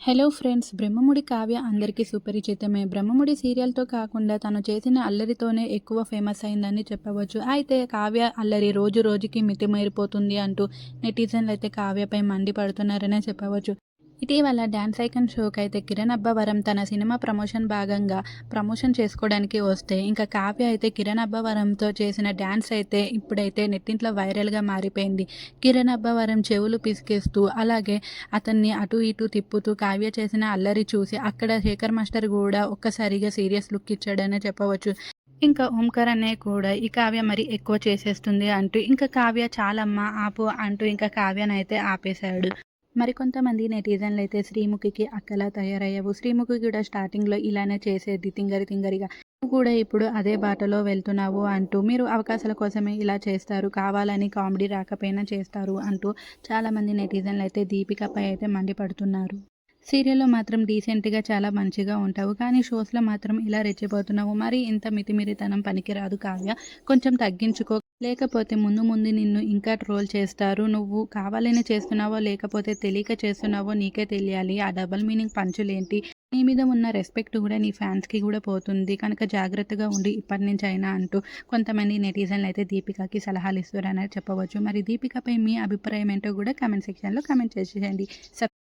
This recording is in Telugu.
హలో ఫ్రెండ్స్ బ్రహ్మముడి కావ్య అందరికీ సుపరిచితమే. బ్రహ్మముడి సీరియల్తో కాకుండా తను చేసిన అల్లరితోనే ఎక్కువ ఫేమస్ అయిందని చెప్పవచ్చు. అయితే కావ్య అల్లరి రోజు రోజుకి మితిమీరిపోతుంది అంటూ నెటిజన్లు అయితే కావ్యపై మండిపడుతున్నారనే చెప్పవచ్చు. ఇటీవల డ్యాన్స్ ఐకన్ షోకి అయితే కిరణ్ అబ్బవరం తన సినిమా ప్రమోషన్ భాగంగా ప్రమోషన్ చేసుకోవడానికి వస్తే ఇంకా కావ్య అయితే కిరణ్ అబ్బవరంతో చేసిన డ్యాన్స్ అయితే ఇప్పుడైతే నెట్టింట్లో వైరల్గా మారిపోయింది. కిరణ్ అబ్బవరం చెవులు పిసికేస్తూ అలాగే అతన్ని అటు ఇటు తిప్పుతూ కావ్య చేసిన అల్లరి చూసి అక్కడ శేఖర్ మాస్టర్ కూడా ఒక్కసారిగా సీరియస్ లుక్ ఇచ్చాడనే చెప్పవచ్చు. ఇంకా ఓంకార్ అనే కూడా ఈ కావ్య మరి ఎక్కువ చేసేస్తుంది అంటూ ఇంకా కావ్య చాలమ్మ ఆపు అంటూ ఇంకా కావ్యనైతే ఆపేశాడు. మరికొంతమంది నెటిజన్లు అయితే శ్రీముఖికి అక్కలా తయారయ్యావు. శ్రీముఖి కూడా స్టార్టింగ్లో ఇలానే చేసేది తింగరి తింగరిగా. నువ్వు కూడా ఇప్పుడు అదే బాటలో వెళ్తున్నావు అంటూ మీరు అవకాశాల కోసమే ఇలా చేస్తారు కావాలని కామెడీ రాకపోయినా చేస్తారు అంటూ చాలామంది నెటిజన్లు అయితే దీపికపై అయితే మండిపడుతున్నారు. సీరియల్లో మాత్రం డీసెంట్గా చాలా మంచిగా ఉంటావు. కానీ షోస్లో మాత్రం ఇలా రెచ్చిపోతున్నావు. మరి ఇంత మితిమిరితనం పనికిరాదు కావ్య. కొంచెం తగ్గించుకో. లేకపోతే ముందు ముందు నిన్ను ఇంకా ట్రోల్ చేస్తారు. నువ్వు కావాలని చేస్తున్నావో లేకపోతే తెలియక చేస్తున్నావో నీకే తెలియాలి. ఆ డబల్ మీనింగ్ పంచులేంటి? నీ మీద ఉన్న రెస్పెక్ట్ కూడా నీ ఫ్యాన్స్కి కూడా పోతుంది. కనుక జాగ్రత్తగా ఉండి ఇప్పటి నుంచి అయినా అంటూ కొంతమంది నెటిజన్లు అయితే దీపికకి సలహాలు ఇస్తారని చెప్పవచ్చు. మరి దీపికపై మీ అభిప్రాయం ఏంటో కూడా కామెంట్ సెక్షన్లో కామెంట్ చేసేయండి.